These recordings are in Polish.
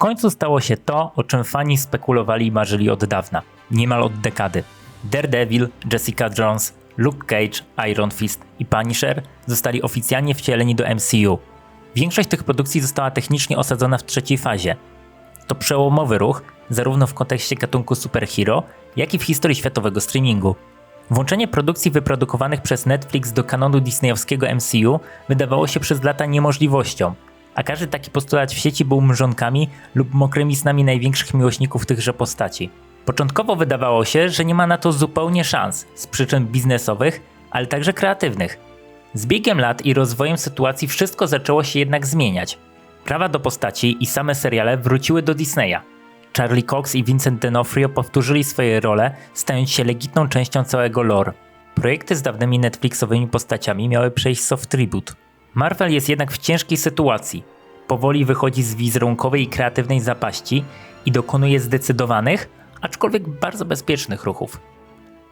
końcu stało się to, o czym fani spekulowali i marzyli od dawna, niemal od dekady. Daredevil, Jessica Jones, Luke Cage, Iron Fist i Punisher zostali oficjalnie wcieleni do MCU. Większość tych produkcji została technicznie osadzona w trzeciej fazie. To przełomowy ruch, zarówno w kontekście gatunku superhero, jak i w historii światowego streamingu. Włączenie produkcji wyprodukowanych przez Netflix do kanonu disneyowskiego MCU wydawało się przez lata niemożliwością, a każdy taki postulat w sieci był mrzonkami lub mokrymi snami największych miłośników tychże postaci. Początkowo wydawało się, że nie ma na to zupełnie szans z przyczyn biznesowych, ale także kreatywnych. Z biegiem lat i rozwojem sytuacji wszystko zaczęło się jednak zmieniać. Prawa do postaci i same seriale wróciły do Disneya. Charlie Cox i Vincent D'Onofrio powtórzyli swoje role, stając się legitną częścią całego lore. Projekty z dawnymi Netflixowymi postaciami miały przejść soft reboot. Marvel jest jednak w ciężkiej sytuacji. Powoli wychodzi z wizerunkowej i kreatywnej zapaści i dokonuje zdecydowanych, aczkolwiek bardzo bezpiecznych ruchów.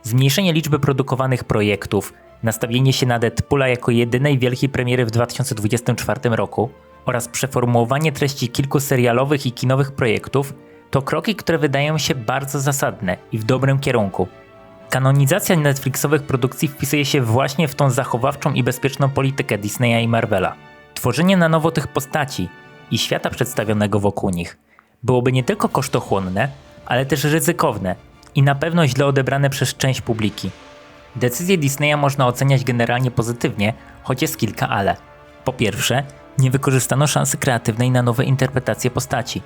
Zmniejszenie liczby produkowanych projektów, nastawienie się na Deadpoola jako jedynej wielkiej premiery w 2024 roku oraz przeformułowanie treści kilku serialowych i kinowych projektów to kroki, które wydają się bardzo zasadne i w dobrym kierunku. Kanonizacja Netflixowych produkcji wpisuje się właśnie w tą zachowawczą i bezpieczną politykę Disneya i Marvela. Tworzenie na nowo tych postaci i świata przedstawionego wokół nich byłoby nie tylko kosztochłonne, ale też ryzykowne i na pewno źle odebrane przez część publiki. Decyzję Disneya można oceniać generalnie pozytywnie, choć jest kilka ale. Po pierwsze, nie wykorzystano szansy kreatywnej na nowe interpretacje postaci.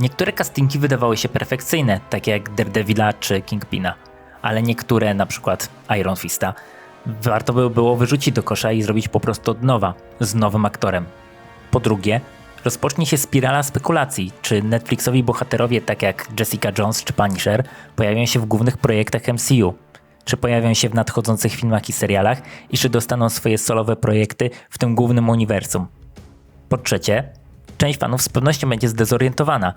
Niektóre castingi wydawały się perfekcyjne, takie jak Daredevila czy Kingpina, ale niektóre, na przykład Iron Fista, warto by było wyrzucić do kosza i zrobić po prostu od nowa, z nowym aktorem. Po drugie, rozpocznie się spirala spekulacji, czy Netflixowi bohaterowie tak jak Jessica Jones czy Punisher pojawią się w głównych projektach MCU, czy pojawią się w nadchodzących filmach i serialach i czy dostaną swoje solowe projekty w tym głównym uniwersum. Po trzecie, część fanów z pewnością będzie zdezorientowana.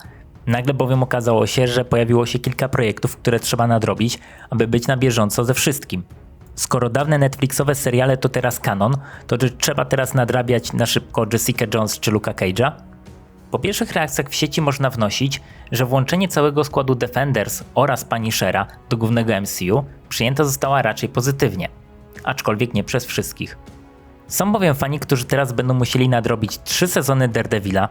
Nagle bowiem okazało się, że pojawiło się kilka projektów, które trzeba nadrobić, aby być na bieżąco ze wszystkim. Skoro dawne Netflixowe seriale to teraz kanon, to czy trzeba teraz nadrabiać na szybko Jessica Jones czy Luka Cage'a? Po pierwszych reakcjach w sieci można wnosić, że włączenie całego składu Defenders oraz Punishera do głównego MCU przyjęta została raczej pozytywnie, aczkolwiek nie przez wszystkich. Są bowiem fani, którzy teraz będą musieli nadrobić 3 sezony Daredevila,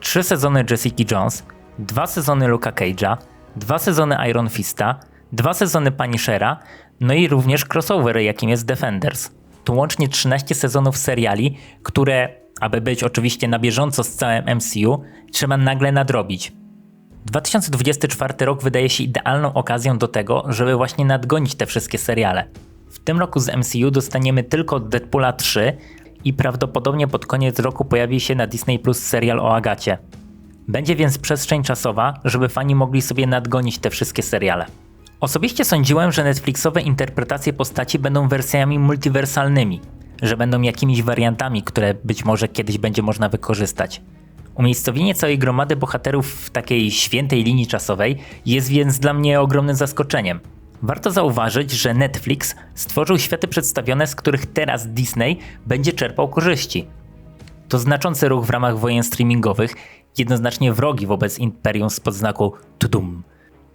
3 sezony Jessica Jones, 2 sezony Luka Cage'a, 2 sezony Iron Fista, 2 sezony Punishera, no i również crossover, jakim jest Defenders. To łącznie 13 sezonów seriali, które, aby być oczywiście na bieżąco z całym MCU, trzeba nagle nadrobić. 2024 rok wydaje się idealną okazją do tego, żeby właśnie nadgonić te wszystkie seriale. W tym roku z MCU dostaniemy tylko Deadpoola 3 i prawdopodobnie pod koniec roku pojawi się na Disney Plus serial o Agacie. Będzie więc przestrzeń czasowa, żeby fani mogli sobie nadgonić te wszystkie seriale. Osobiście sądziłem, że Netflixowe interpretacje postaci będą wersjami multiwersalnymi, że będą jakimiś wariantami, które być może kiedyś będzie można wykorzystać. Umiejscowienie całej gromady bohaterów w takiej świętej linii czasowej jest więc dla mnie ogromnym zaskoczeniem. Warto zauważyć, że Netflix stworzył światy przedstawione, z których teraz Disney będzie czerpał korzyści. To znaczący ruch w ramach wojen streamingowych, jednoznacznie wrogi wobec Imperium spod znaku Tudum.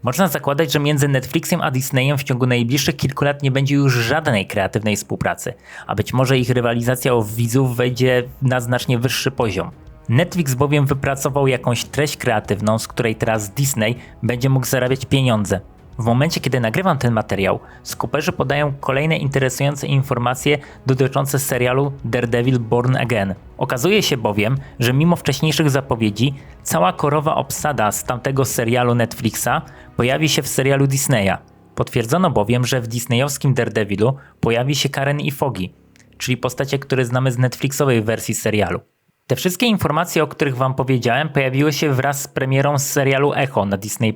Można zakładać, że między Netflixem a Disneyem w ciągu najbliższych kilku lat nie będzie już żadnej kreatywnej współpracy, a być może ich rywalizacja o widzów wejdzie na znacznie wyższy poziom. Netflix bowiem wypracował jakąś treść kreatywną, z której teraz Disney będzie mógł zarabiać pieniądze. W momencie, kiedy nagrywam ten materiał, skuperzy podają kolejne interesujące informacje dotyczące serialu Daredevil Born Again. Okazuje się bowiem, że mimo wcześniejszych zapowiedzi, cała korowa obsada z tamtego serialu Netflixa pojawi się w serialu Disneya. Potwierdzono bowiem, że w disneyowskim Daredevilu pojawi się Karen i Foggy, czyli postacie, które znamy z Netflixowej wersji serialu. Te wszystkie informacje, o których Wam powiedziałem, pojawiły się wraz z premierą serialu Echo na Disney+.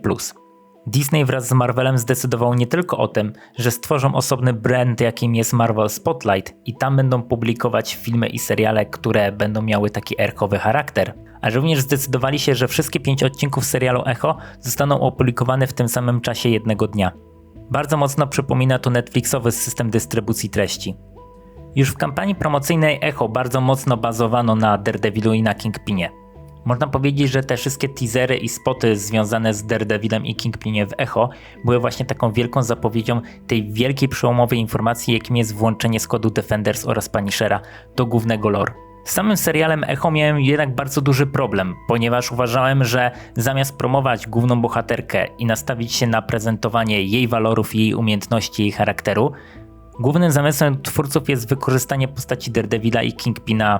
Disney wraz z Marvelem zdecydował nie tylko o tym, że stworzą osobny brand, jakim jest Marvel Spotlight i tam będą publikować filmy i seriale, które będą miały taki erkowy charakter, a również zdecydowali się, że wszystkie pięć odcinków serialu Echo zostaną opublikowane w tym samym czasie jednego dnia. Bardzo mocno przypomina to Netflixowy system dystrybucji treści. Już w kampanii promocyjnej Echo bardzo mocno bazowano na Daredevilu i na Kingpinie. Można powiedzieć, że te wszystkie teasery i spoty związane z Daredevilem i Kingpinie w Echo były właśnie taką wielką zapowiedzią tej wielkiej przełomowej informacji, jakim jest włączenie składu Defenders oraz Punishera do głównego lore. Z samym serialem Echo miałem jednak bardzo duży problem, ponieważ uważałem, że zamiast promować główną bohaterkę i nastawić się na prezentowanie jej walorów, jej umiejętności, jej charakteru, głównym zamysłem twórców jest wykorzystanie postaci Daredevila i Kingpina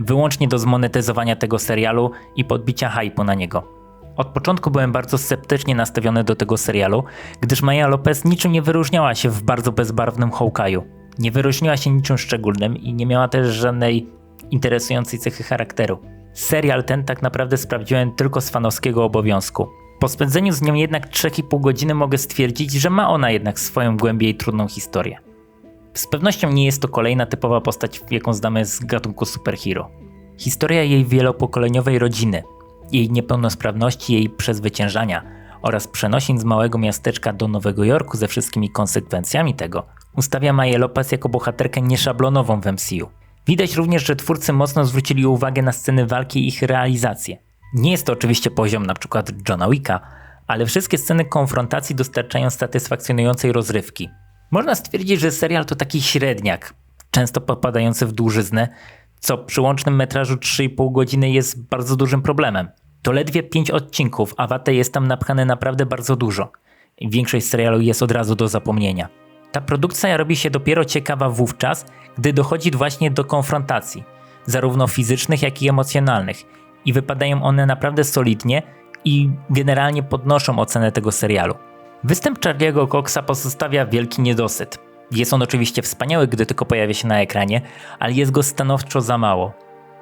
wyłącznie do zmonetyzowania tego serialu i podbicia hypu na niego. Od początku byłem bardzo sceptycznie nastawiony do tego serialu, gdyż Maya Lopez niczym nie wyróżniała się w bardzo bezbarwnym Hawkeye'u. Nie wyróżniła się niczym szczególnym i nie miała też żadnej interesującej cechy charakteru. Serial ten tak naprawdę sprawdziłem tylko z fanowskiego obowiązku. Po spędzeniu z nią jednak 3,5 godziny mogę stwierdzić, że ma ona jednak swoją głębię i trudną historię. Z pewnością nie jest to kolejna typowa postać, jaką znamy z gatunku superhero. Historia jej wielopokoleniowej rodziny, jej niepełnosprawności, jej przezwyciężania oraz przenosin z małego miasteczka do Nowego Jorku ze wszystkimi konsekwencjami tego ustawia Maję Lopez jako bohaterkę nieszablonową w MCU. Widać również, że twórcy mocno zwrócili uwagę na sceny walki i ich realizację. Nie jest to oczywiście poziom np. Johna Wicka, ale wszystkie sceny konfrontacji dostarczają satysfakcjonującej rozrywki. Można stwierdzić, że serial to taki średniak, często popadający w dłużyznę, co przy łącznym metrażu 3,5 godziny jest bardzo dużym problemem. To ledwie 5 odcinków, a watę jest tam napchane naprawdę bardzo dużo. Większość serialu jest od razu do zapomnienia. Ta produkcja robi się dopiero ciekawa wówczas, gdy dochodzi właśnie do konfrontacji, zarówno fizycznych, jak i emocjonalnych, i wypadają one naprawdę solidnie i generalnie podnoszą ocenę tego serialu. Występ Charlie'ego Coxa pozostawia wielki niedosyt. Jest on oczywiście wspaniały, gdy tylko pojawia się na ekranie, ale jest go stanowczo za mało.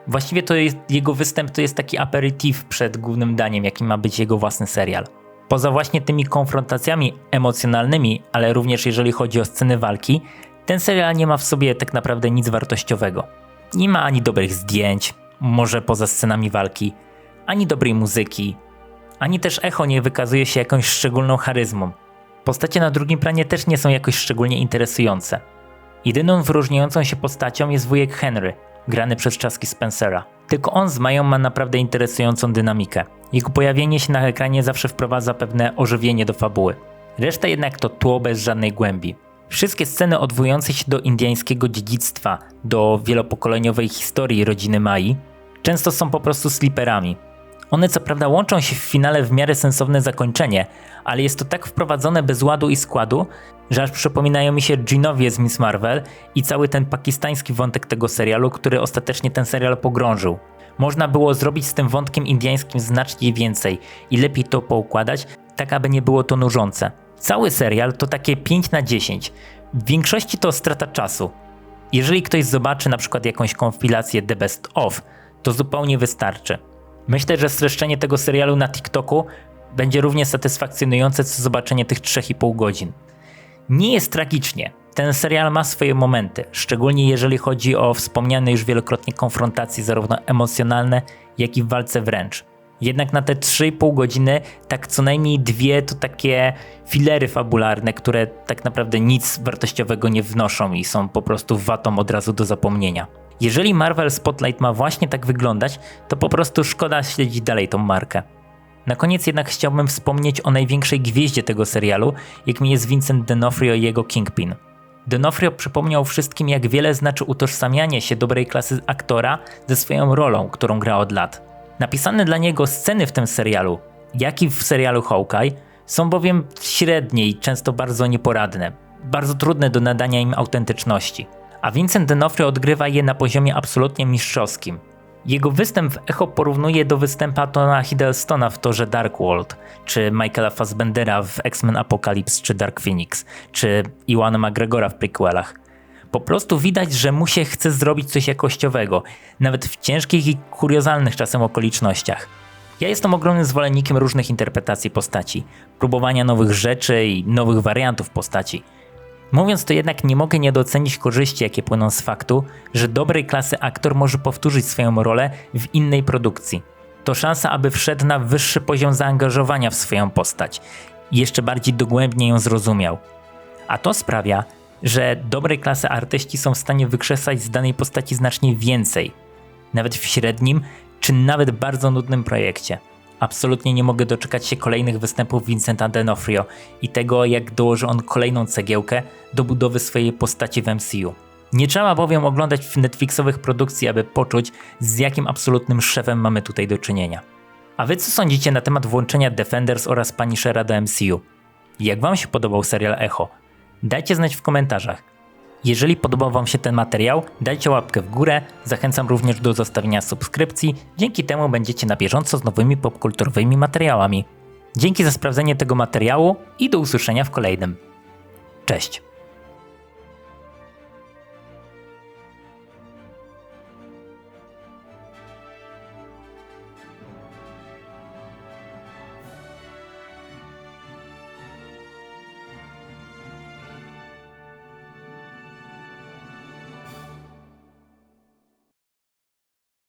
Właściwie to jest, jego występ to jest taki aperitif przed głównym daniem, jakim ma być jego własny serial. Poza właśnie tymi konfrontacjami emocjonalnymi, ale również jeżeli chodzi o sceny walki, ten serial nie ma w sobie tak naprawdę nic wartościowego. Nie ma ani dobrych zdjęć, może poza scenami walki, ani dobrej muzyki, ani też echo nie wykazuje się jakąś szczególną charyzmą. Postacie na drugim planie też nie są jakoś szczególnie interesujące. Jedyną wyróżniającą się postacią jest wujek Henry, grany przez czaski Spencera. Tylko on z Mają ma naprawdę interesującą dynamikę. Jego pojawienie się na ekranie zawsze wprowadza pewne ożywienie do fabuły. Reszta jednak to tło bez żadnej głębi. Wszystkie sceny odwołujące się do indyjskiego dziedzictwa, do wielopokoleniowej historii rodziny Mai, często są po prostu sliperami. One co prawda łączą się w finale w miarę sensowne zakończenie, ale jest to tak wprowadzone bez ładu i składu, że aż przypominają mi się Ginowie z Miss Marvel i cały ten pakistański wątek tego serialu, który ostatecznie ten serial pogrążył. Można było zrobić z tym wątkiem indyjskim znacznie więcej i lepiej to poukładać, tak aby nie było to nużące. Cały serial to takie 5 na 10. W większości to strata czasu. Jeżeli ktoś zobaczy na przykład jakąś kompilację The Best Of, to zupełnie wystarczy. Myślę, że streszczenie tego serialu na TikToku będzie równie satysfakcjonujące co zobaczenie tych 3,5 godzin. Nie jest tragicznie. Ten serial ma swoje momenty, szczególnie jeżeli chodzi o wspomniane już wielokrotnie konfrontacje zarówno emocjonalne, jak i w walce wręcz. Jednak na te 3,5 godziny, tak co najmniej dwie to takie filery fabularne, które tak naprawdę nic wartościowego nie wnoszą i są po prostu watą od razu do zapomnienia. Jeżeli Marvel Spotlight ma właśnie tak wyglądać, to po prostu szkoda śledzić dalej tą markę. Na koniec jednak chciałbym wspomnieć o największej gwieździe tego serialu, jakim jest Vincent D'Onofrio i jego Kingpin. D'Onofrio przypomniał wszystkim, jak wiele znaczy utożsamianie się dobrej klasy aktora ze swoją rolą, którą gra od lat. Napisane dla niego sceny w tym serialu, jak i w serialu Hawkeye, są bowiem średnie i często bardzo nieporadne, bardzo trudne do nadania im autentyczności. A Vincent D'Onofrio odgrywa je na poziomie absolutnie mistrzowskim. Jego występ w Echo porównuje do występa Tona Hiddlestona w torze Dark World, czy Michaela Fassbendera w X-Men Apocalypse czy Dark Phoenix, czy Iwana McGregora w prequelach. Po prostu widać, że mu się chce zrobić coś jakościowego, nawet w ciężkich i kuriozalnych czasem okolicznościach. Ja jestem ogromnym zwolennikiem różnych interpretacji postaci, próbowania nowych rzeczy i nowych wariantów postaci. Mówiąc to jednak nie mogę nie docenić korzyści, jakie płyną z faktu, że dobrej klasy aktor może powtórzyć swoją rolę w innej produkcji. To szansa, aby wszedł na wyższy poziom zaangażowania w swoją postać i jeszcze bardziej dogłębnie ją zrozumiał. A to sprawia, że dobrej klasy artyści są w stanie wykrzesać z danej postaci znacznie więcej. Nawet w średnim czy nawet bardzo nudnym projekcie. Absolutnie nie mogę doczekać się kolejnych występów Vincenta D'Onofrio i tego, jak dołoży on kolejną cegiełkę do budowy swojej postaci w MCU. Nie trzeba bowiem oglądać Netflixowych produkcji, aby poczuć, z jakim absolutnym szefem mamy tutaj do czynienia. A wy co sądzicie na temat włączenia Defenders oraz Punishera do MCU? Jak wam się podobał serial Echo? Dajcie znać w komentarzach. Jeżeli podobał Wam się ten materiał, dajcie łapkę w górę, zachęcam również do zostawienia subskrypcji, dzięki temu będziecie na bieżąco z nowymi popkulturowymi materiałami. Dzięki za sprawdzenie tego materiału i do usłyszenia w kolejnym. Cześć!